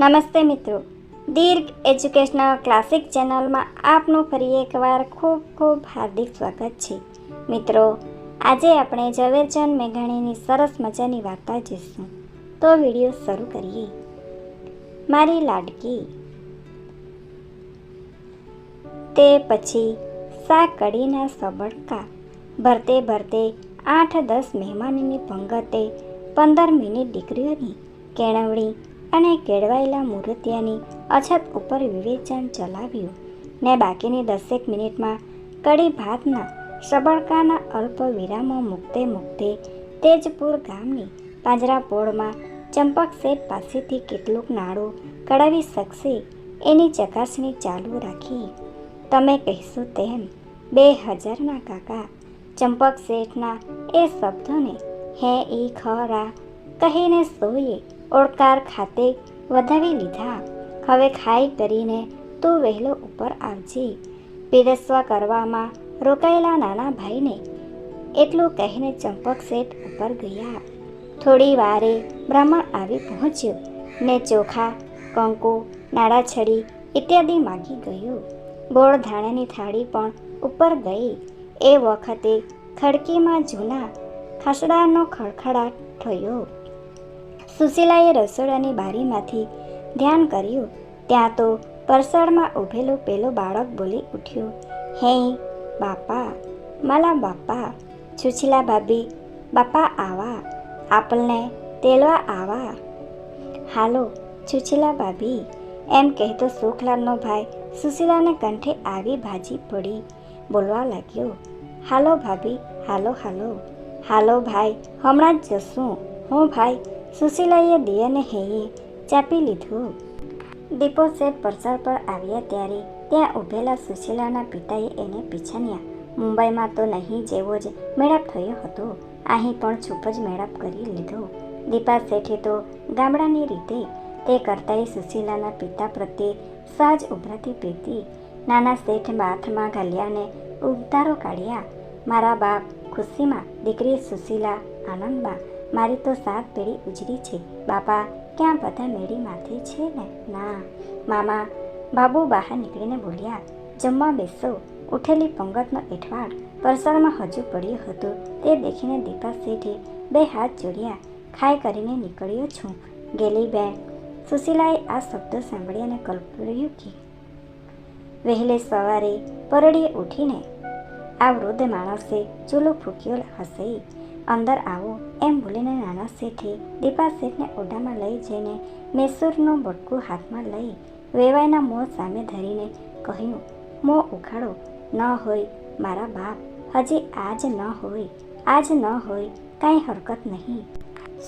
નમસ્તે મિત્રો. દીર્ઘ educational classic ચેનલમાં આપનું ફરી એકવાર ખૂબ ખૂબ હાર્દિક સ્વાગત છે. મિત્રો, આજે આપણે ઝવેરચંદ મેઘાણીની સરસ મજાની વાર્તા જોઈશું. તો વીડિયો શરૂ કરીએ. મારી લાડકી. તે પછી સા કડીના સબડકા. ભરતે ભરતે આઠ દસ મહેમાનની પંગતે પંદર મિનિટ દીકરીઓની કેળવણી અને કેળવાયેલા મૂર્તિયાની અછત ઉપર વિવેચન ચલાવ્યું. ને બાકીની દસેક મિનિટમાં કડી ભાતના સબળકાના અલ્પ વિરામો મૂકતે મૂકતે તેજપુર ગામની પાંજરાપોળમાં ચંપક શેઠ પાસેથી કેટલુંક નાણું કઢાવી શકશે એની ચકાસણી ચાલુ રાખી. તમે કહેશો તેમ બે હજારના કાકા ચંપક શેઠના એ શબ્દોને હે ઈ ખરા કહીને સોએ ઓળકાર ખાતે વધાવી લીધા. હવે ખાઈ કરીને તું વહેલો ઉપર આવજે. પીરસવા કરવામાં રોકાયેલા નાના ભાઈને એટલું કહીને ચંપક શેઠ ઉપર ગયા. થોડી વારે બ્રાહ્મણ આવી પહોંચ્યો. ને ચોખા, કંકુ નાડાછડી ઇત્યાદિ માગી ગયું. ગોળ ધાણાની થાળી પણ ઉપર ગઈ. એ વખતે ખડકીમાં જૂના ખાસડાનો ખડખડાટ થયો. સુશીલાએ રસોડાની બારીમાંથી ધ્યાન કર્યું, ત્યાં તો પરસાળમાં ઊભેલો પેલો બાળક બોલી ઉઠ્યો, હે, બાપા માલા બાપા, સુશીલા ભાભી, બાપા આવા આપણને તેલવા આવા. હાલો, સુશીલા ભાભી, એમ કહેતો સુખલાલનો ભાઈ સુશીલાને કંઠે આવી ભાજી પડી બોલવા લાગ્યો, હાલો ભાભી, હાલો હાલો હાલો ભાઈ, હમણાં જ જશું, હું ભાઈ સુશીલાએ દિયને હૈયે ચાપી લીધું. દીપો શેઠ પરસાળ પર આવ્યા ત્યારે ત્યાં ઊભેલા સુશીલાના પિતાએ એને પીછાન્યા. મુંબઈમાં તો નહીં જેવો જ મેળાપ થયો હતો. અહીં પણ છૂપ જ મેળાપ કરી લીધો. દીપા શેઠે તો ગામડાની રીતે તે કરતાંય સુશીલાના પિતા પ્રત્યે સાજ ઉભરાતી પ્રીતિ. નાના શેઠ બાથમાં ઘાલ્યાને ઉતારો કાઢ્યા. મારા બાપ ખુશીમાં, દીકરી સુશીલા આનંદમાં મારી તો સાત પેઢી ઉજરી છે. બાપા, ક્યાં બધા મેળી માથે છે ને? ના. મામા, બાબુ બહાર નીકળીને બોલ્યા, જમવા બેસો. ઉઠેલી પંગતનો એઠવાડ પરસળમાં હજુ પડ્યો હતો. તે દેખીને દીપા શેઠે બે હાથ જોડ્યા, ખાઈ કરીને નીકળ્યો છું. ગેલી બેન. સુશીલાએ આ શબ્દો સાંભળી અને કલ્પ્યું કે, વહેલે સવારે પરડીએ ઉઠીને આ વૃદ્ધ માણસે ચૂલો ફૂક્યો હશે. અંદર આવો. એમ બોલીને નાના શેઠે દીપા શેઠને ઓઢામાં લઈ જઈને મેસૂરનું બટકું હાથમાં લઈ વેવાઈના મોં સામે ધરીને કહ્યું, મોં ઉઘાડો ન હોય મારા બાપ, હજી આજ ન હોય, આજ ન હોય, કાંઈ હરકત નહીં.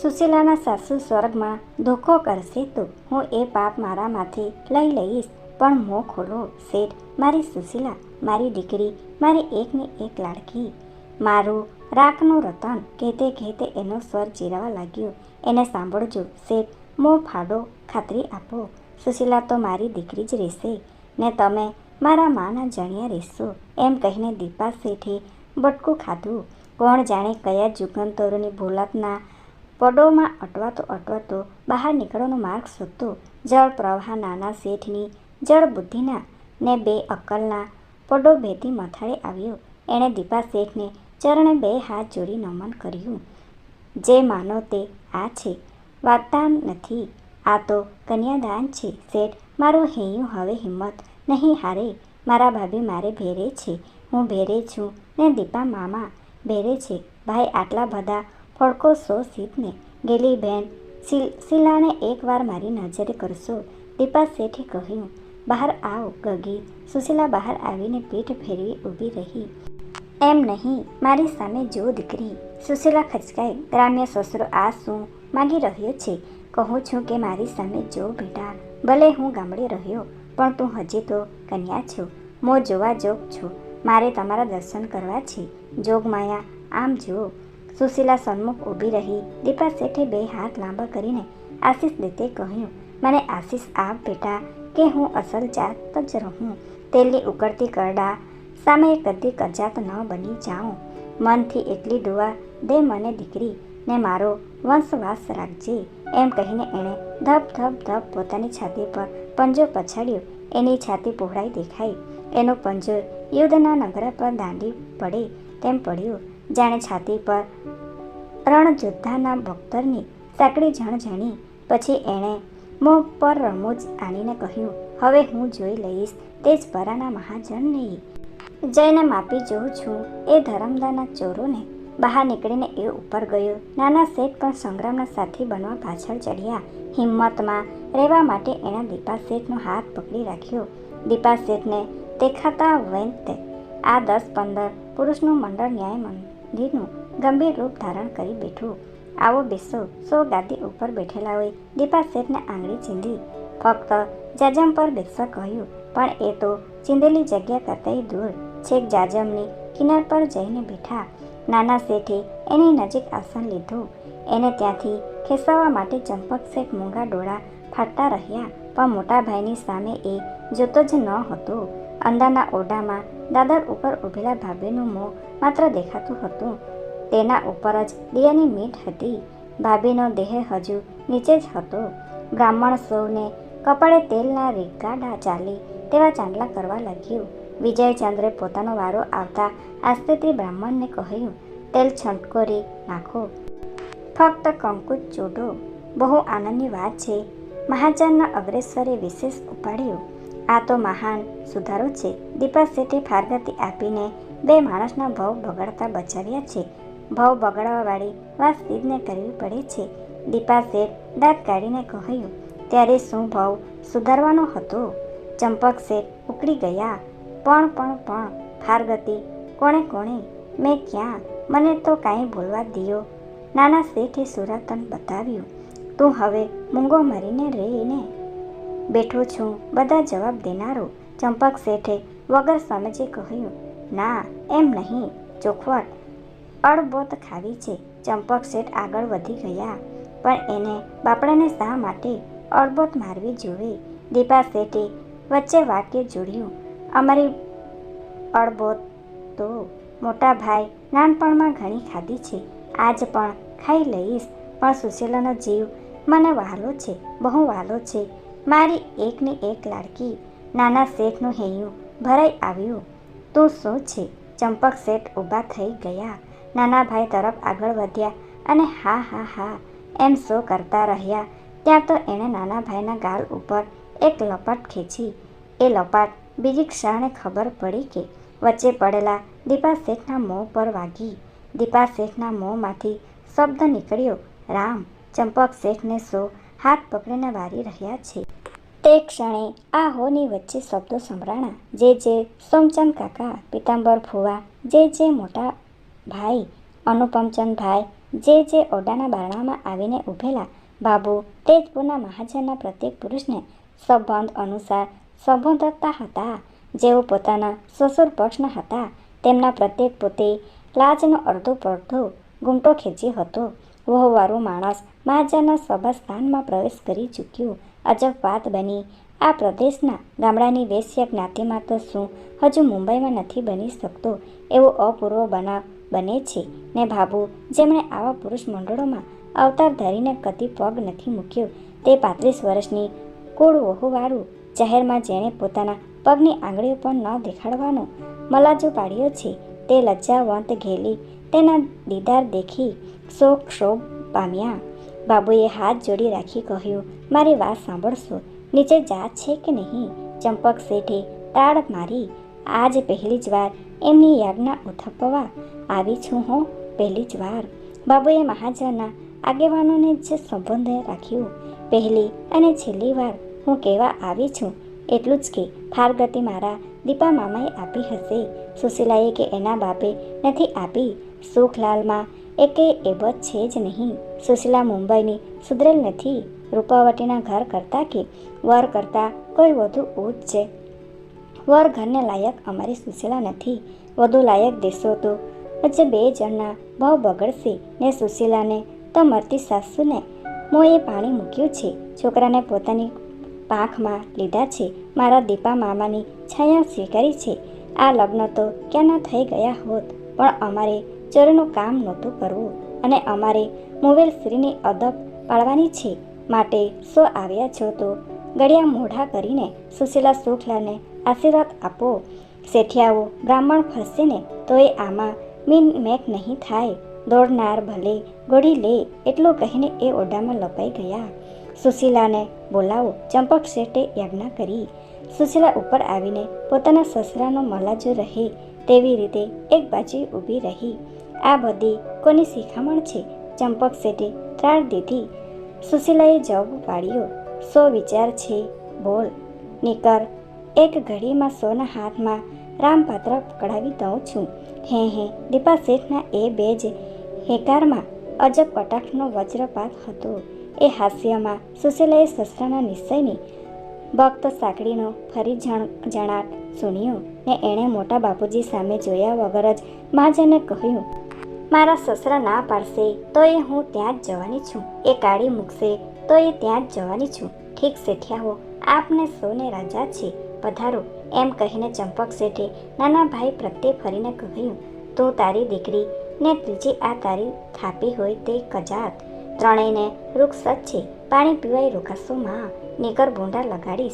સુશીલાના સાસુ સ્વર્ગમાં ધોખો કરશે તો હું એ પાપ મારા માથે લઈ લઈશ, પણ મોં ખોલો, શેઠ, મારી સુશીલા, મારી દીકરી, મારી એકને એક લાડકી. મારું રાખનું રતન કહેતે કહેતે એનો સ્વર ચીરાવા લાગ્યો. એને સાંભળજો, શેઠ, મો ફાડો ખાતરી આપો. સુશીલા તો મારી દીકરી જ રહેશે. ને તમે મારા માના જણિયા રહેશો. એમ કહીને દીપા શેઠે બટકું ખાધું. કોણ જાણે કયા જુગંતરોની ભોલાતના પડોમાં અટવાતો અટવાતો બહાર નીકળવાનો માર્ગ શોધતો. જળ પ્રવાહ નાના શેઠની જળ બુદ્ધિના ને બે અક્કલના પડો ભેદી મથાળે આવ્યો. એણે દીપા શેઠને ચરણે બે હાથ જોડી નમન કર્યું. જે માનો તે આ છે વાગદાન નથી. આ તો કન્યાદાન છે, શેઠ. મારું હૈયું હવે હિંમત નહીં હારે. મારા ભાભી મારે ભેરે છે. હું ભેરે છું ને દીપા મામા ભેરે છે. ભાઈ, આટલા બધા ફડકો સો સીતને. ગેલી બેન શીલાને એકવાર મારી નજરે કરશો. દીપા શેઠે કહ્યું, બહાર આવ. ગગી સુશીલા બહાર આવીને પીઠ ફેરવી ઊભી રહી. એમ નહીં, મારી સામે જો દીકરી. સુશીલા ખચકાઈ, ગ્રામ્ય સસરો આ શું માગી રહ્યો છે? કહું છું કે મારી સામે જો બેટા, ભલે હું ગામડે રહ્યો, પણ તું હજી તો કન્યા છો. મો જોવા જોગ છું. મારે તમારા દર્શન કરવા છે. જોગમાયા આમ જો સુશીલા સન્મુખ ઊભી રહી. દીપા શેઠે બે હાથ લાંબા કરીને આશીષ દેતે કહ્યું, મને આશીષ આપ બેટા, કે હું અસલ જાત જ રહું. તેલની ઉકળતી કરડા સામે કદી કજાત ન બની જાઉં. મનથી એટલી દુઆ દે મને દીકરી, ને મારો વંશવાસ રાખજે. એમ કહીને એણે ધપ ધપ ધપ પોતાની છાતી પર પંજો પછાડ્યો. એની છાતી પહોળાઈ દેખાઈ. એનો પંજો યુદ્ધના નગરા પર દાંડી પડે તેમ પડ્યો. જાણે છાતી પર રણજોદ્ધાના બખ્તરની સાંકડી ઝણઝણી પછી એણે મોં પર રમૂજ આણીને કહ્યું, હવે હું જોઈ લઈશ તે જ પરાના મહાજનને જઈને માપી જોઉં છું. એ ધરમદાના ચોરોને બહાર નીકળીને એ ઉપર ગયો. નાના શેઠ પણ સંગ્રામના સાથી બનવા પાછળ ચડ્યા. હિંમતમાં રહેવા માટે એણે દીપા શેઠનો હાથ પકડી રાખ્યો. દીપા શેઠને દેખાતા વૈંત આ દસ પંદર પુરુષનું મંડળ ન્યાય મંદિરનું ગંભીર રૂપ ધારણ કરી બેઠું. આવો બેસો, સો ગાદી ઉપર બેઠેલા હોય. દીપા શેઠને આંગળી ચીંધી. ફક્ત જજમ પર બેસવા કહ્યું, પણ એ તો ચીંધેલી જગ્યા કરતાંય દૂર. છેક જાજમની કિનાર પર જઈને બેઠા. નાના શેઠે એની નજીક આસન લીધું. એને ત્યાંથી ખેસાવા માટે ચંપક શેઠ મૂંગા ડોળા ફાટતા રહ્યા, પણ મોટા ભાઈની સામે એ જોતો જ ન હતો. અંદરના ઓરડામાં દાદર ઉપર ઊભેલા ભાભીનું મોં માત્ર દેખાતું હતું. તેના ઉપર જ દિયાની મીઠ હતી. ભાભીનો દેહ હજુ નીચે જ હતો. બ્રાહ્મણ સૌને કપાળે તેલના રીગાડા ચાલી તેવા ચાંદલા કરવા લાગ્યું. વિજયચંદ્રે પોતાનો વારો આવતા આસ્તેથી બ્રાહ્મણને કહ્યું, તેલ છંટકોરી નાખો. ફક્ત કંકુ ચોટો બહુ આનંદની વાત છે. મહાજનના અગ્રેસરે વિશેષ ઉપાડ્યો. આ તો મહાન સુધારો છે. દીપા શેઠે ફારગતી આપીને બે માણસના ભાવ બગડતા બચાવ્યા છે. ભાવ બગાડવાવાળી વાત સિદ્ધને કરવી પડે છે. દીપા શેઠ દાંત કાઢીને કહ્યું, ત્યારે શું ભાવ સુધારવાનો હતો? ચંપક શેઠ ઉકળી ગયા. પણ પણ પણ ફારગતી કોણે કોણે, મેં ક્યાં? મને તો કાંઈ બોલવા દિયો. નાના શેઠે સુરાતન બતાવ્યું, તું હવે મૂંગો મરીને રહીને બેઠો છું, બધા જવાબ દેનારો. ચંપક શેઠે વગર સમજે કહ્યું, ના, એમ નહીં, ચોખવટ. અડબોત ખાવી છે. ચંપક શેઠ આગળ વધી ગયા, પણ એને બાપડાને શા માટે અડબોત મારવી જોઈએ દીપા શેઠે વચ્ચે વાક્ય જોડ્યું અમારી અડબોત તો મોટા ભાઈ નાનપણમાં ઘણી ખાધી છે. આજ પણ ખાઈ લઈશ. પણ સુશીલાનો જીવ મને વહાલો છે, બહુ વહાલો છે. મારી એકની એક લાડકી, નાના શેઠનું હૈયું ભરાઈ આવ્યું. તું શું છે? ચંપક શેઠ ઊભા થઈ ગયા. નાના ભાઈ તરફ આગળ વધ્યા અને હા હા હા, એમ શો કરતા રહ્યા? ત્યાં તો એણે નાના ભાઈના ગાલ ઉપર એક લપટ ખેંચી. એ લપાટ બીજી ક્ષણે ખબર પડી કે વચ્ચે પડેલા દીપા શેઠના મોં પર વાગી. દીપા શેઠના મોંમાંથી શબ્દ નીકળ્યો, રામ, ચંપક શેઠને સો, હાથ પકડીને વારી રહ્યા છે. તે ક્ષણે આ હોની વચ્ચે શબ્દો સંભળાણા. જે જે સોમચંદ કાકા, પિતાંબર ફુવા, જે જે મોટા ભાઈ, અનુપમચંદ ભાઈ, જે જે ઓડાના બારણામાં આવીને ઊભેલા બાબુ, તેજપુરના મહાજનના પ્રત્યેક પુરુષને સંબંધ અનુસાર સંબોધતા હતા. જેઓ પોતાના સસુર પક્ષના હતા, તેમના પ્રત્યેક પોતે લાજનો અડધો પડધો ગુમટો ખેંચ્યો હતો. વહુવારો માણસ મહાજનના સભાસ્થાનમાં પ્રવેશ કરી ચૂક્યો. અજબ વાત બની. આ પ્રદેશના ગામડાની વેશ્ય જ્ઞાતિમાં તો શું? હજુ મુંબઈમાં નથી બની શકતો એવો અપૂર્વ બનાવ બને છે. ને ભાભુ, જેમણે આવા પુરુષ મંડળોમાં અવતાર ધરીને કદી પગ નથી મૂક્યો, તે પાંત્રીસ વર્ષની કુળ વહુવાળું જાહેરમાં જેણે પોતાના પગની આંગળીઓ પણ ન દેખાડવાનો મલાજો પાડ્યો છે, તે લજ્જાવંત ઘેલી તેના દીદાર દેખી શોક ક્ષોભ પામ્યા. બાબુએ હાથ જોડી રાખી કહ્યું, મારી વાત સાંભળશો, નીચે જાત છે કે નહીં ચંપક શેઠે તાળ મારી, આજ પહેલી જ વાર એમની યાજ્ઞા ઉથપવા આવી છું હું, પહેલી જ વાર બાબુએ મહાજનના આગેવાનોને જ સંબંધ રાખ્યું. પહેલી અને છેલ્લી વાર હું કહેવા આવી છું? એટલું જ કે ફારગતિ મારા દીપા મામાએ આપી હશે. સુશીલાએ કે એના બાપે નથી આપી. સુખલાલમાં એકે એબત છે જ નહીં. સુશીલા મુંબઈની સુધરેલ નથી. રૂપાવટીના ઘર કરતાં કે, વર કરતાં કોઈ વધુ ઉચ્ચ છે. વર ઘરને લાયક અમારી સુશીલા નથી. વધુ લાયક દેશો તો વચ્ચે બે જણના ભાવ બગડશે. ને સુશીલાને તો મરતી સાસુને મોંએ પાણી મૂક્યું છે. છોકરાને પોતાની પાંખમાં લીધા છે. મારા દીપા મામાની છાયા સ્વીકારી છે. આ લગ્ન તો ક્યાંના થઈ ગયા હોત, પણ અમારે ચોરનું કામ નહોતું કરવું અને અમારે મુવેલ શ્રીની અદબ પાડવાની છે. માટે સો આવ્યા છો તો ગળિયા મોઢા કરીને સુશીલા સુખલાલને આશીર્વાદ આપો. શેઠિયાઓ બ્રાહ્મણ ફરશે ને તો એ આમાં મીન મેક નહીં થાય. દોડનાર ભલે ગોળી લે, એટલું કહીને એ ઓરડામાં લપાઈ ગયા. સુશીલાને બોલાવો. ચંપક શેઠે યાજ્ઞા કરી. સુશીલા ઉપર આવીને પોતાના સસરાનો મલાજો રહે તેવી રીતે એક બાજુ ઊભી રહી. આ બધી કોની શિખામણ છે? ચંપક શેઠે ત્રાળ દીધી. સુશીલાએ જવાબ પાડ્યો, સો વિચાર છે, બોલ. નીકર, એક ઘડીમાં સોના હાથમાં રામપાત્ર પકડાવી દઉં છું. હે હે. દીપા શેઠના એ બે જ હેકારમાં અજબ કટાક્ષનો વજ્રપાત હતો. એ હાસ્યમાં સુશીલાએ સસરાના નિશ્ચયની ભક્ત સાંકળીનો ફરી જણ, જણાટ સુન્યો ને એણે મોટા બાપુજી સામે જોયા વગર જ મહાજને કહ્યું, મારા સસરા ના પાડશે, તો એ હું ત્યાં જ જવાની છું. એ કાઢી મૂકશે, તો એ ત્યાં જ જવાની છું. ઠીક શેઠિયાઓ, આપને સૌને રાજા છે, પધારો. એમ કહીને ચંપક શેઠે નાના ભાઈ પ્રત્યે ફરીને કહ્યું, તું તારી દીકરી ને ત્રીજી આ તારી થાપી હોય તે કજાત. ત્રણેયને વૃક્ષ છે પાણી પીવાય રોકાશો માં નીકર ભૂંડા લગાડીશ.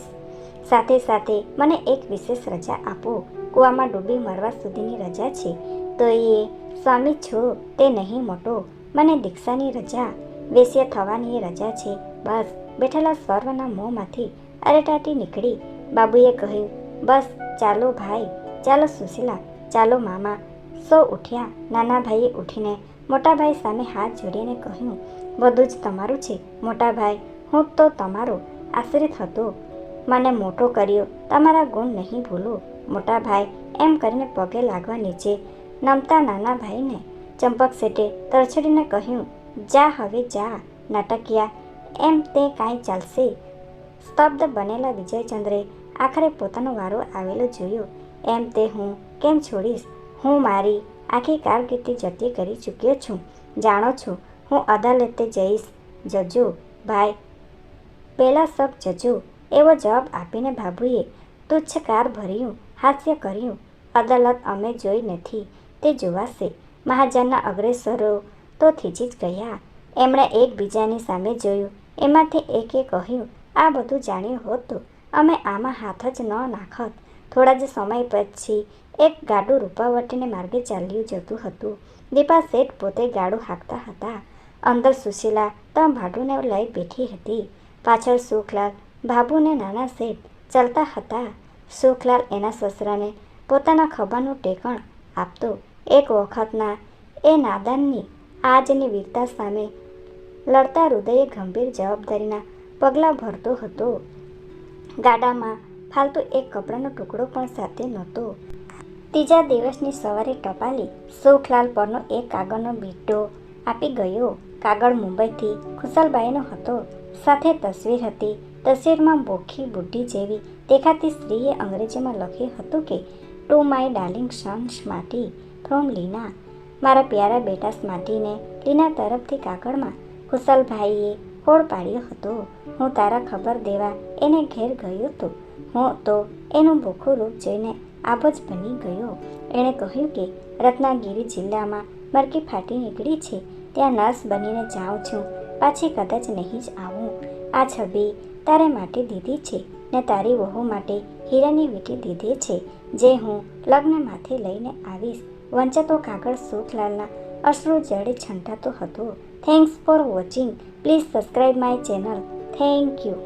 સાથે સાથે મને એક વિશેષ રજા આપો. કૂવામાં ડૂબી મરવા સુધીની રજા છે. તો એ, સ્વામી છો, તે નહીં મોટો. મને દીક્ષાની રજા, વેશ્ય થવાની રજા છે. બસ. બેઠેલા સર્વના મોંમાંથી અરેટાટી નીકળી. બાબુએ કહ્યું, બસ, ચાલો ભાઈ, ચાલો સુશીલા, ચાલો મામા. સૌ ઉઠ્યા. નાના ભાઈએ ઉઠીને મોટા ભાઈ સામે હાથ જોડીને કહ્યું બધું જ તમારું છે, મોટા ભાઈ. હું તો તમારો આશ્રિત હતો. મને મોટો કર્યો. તમારા ગુણ નહીં ભૂલો. મોટા ભાઈ, એમ કરીને પગે લાગવા નીચે નમતા નાના ભાઈને ચંપક શેઠે તરછડીને કહ્યું, જા હવે, જા, નાટકિયા. એમ તે કાંઈ ચાલશે. સ્તબ્ધ બનેલા વિજયચંદ્રે આખરે પોતાનો વારો આવેલો જોયો. એમ તે હું કેમ છોડીશ? હું મારી આખી કારકિર્દી જતી કરી ચૂક્યો છું. જાણો છો હું અદાલતે જઈશ. જજો, ભાઈ. પહેલાં સબ જજો, એવો જવાબ આપીને બાબુએ તુચ્છકાર ભર્યું, હાસ્ય કર્યું. અદાલત અમે જોઈ નથી, તે જોવાશે. મહાજનના અગ્રેસરો તો થીજી જ ગયા. એમણે એકબીજાની સામે જોયું. એમાંથી એકે કહ્યું, આ બધું જાણ્યું હોત. અમે આમાં હાથ જ ન નાખત. થોડા જ સમય પછી એક ગાડું રૂપાવટીને માર્ગે ચાલ્યું જતું હતું. દીપા શેઠ પોતે ગાડું હાંકતા હતા. અંદર સુશીલા ત્રણ ભાડુને લઈ બેઠી હતી. પાછળ સુખલાલ બાબુને નાના સેઠ ચાલતા હતા. સુખલાલ એના સસરાને પોતાના ખભાનું ટેકણ આપતો. એક વખતના એ નાદાનની આજની વીરતા સામે લડતા હૃદયે ગંભીર જવાબદારીના પગલાં ભરતો હતો. ગાડામાં ફાલતુ એક કપડાનો ટુકડો પણ સાથે નહોતો. ત્રીજા દિવસની સવારે ટપાલી સુખલાલ પરનો એક કાગળનો બીટો આપી ગયો. કાગળ મુંબઈથી ખુશાલબાઈનો હતો. સાથે તસવીર હતી. તસવીરમાં બોખી બુઢી જેવી દેખાતી સ્ત્રીએ અંગ્રેજીમાં લખ્યું હતું કે ટુ માય ડાર્લિંગ સન માટી ફ્રોમ લીના મારા પ્યારા બેટા સ્માટીને લીના તરફથી કાગળમાં કુશલભાઈએ હોડ પાડ્યો હતો. હું તારા ખબર દેવા એને ઘેર ગયો હતો હું તો એનું ભૂખું રૂપ જોઈને આભો જ બની ગયો. એણે કહ્યું કે, રત્નાગીરી જિલ્લામાં મરકી ફાટી નીકળી છે. ત્યાં નર્સ બનીને જાઉં છું. પાછી કદાચ નહીં જ આવું. આ છબી તારે માટે દીધી છે ને તારી વહુ માટે હીરાની વીટી દીધી છે, જે હું લગ્ન માથે લઈને આવીશ. વંચતો કાગળ સુખલાલના અશ્રુ જડે છંટાતો હતો. Thanks for watching please subscribe my channel thank you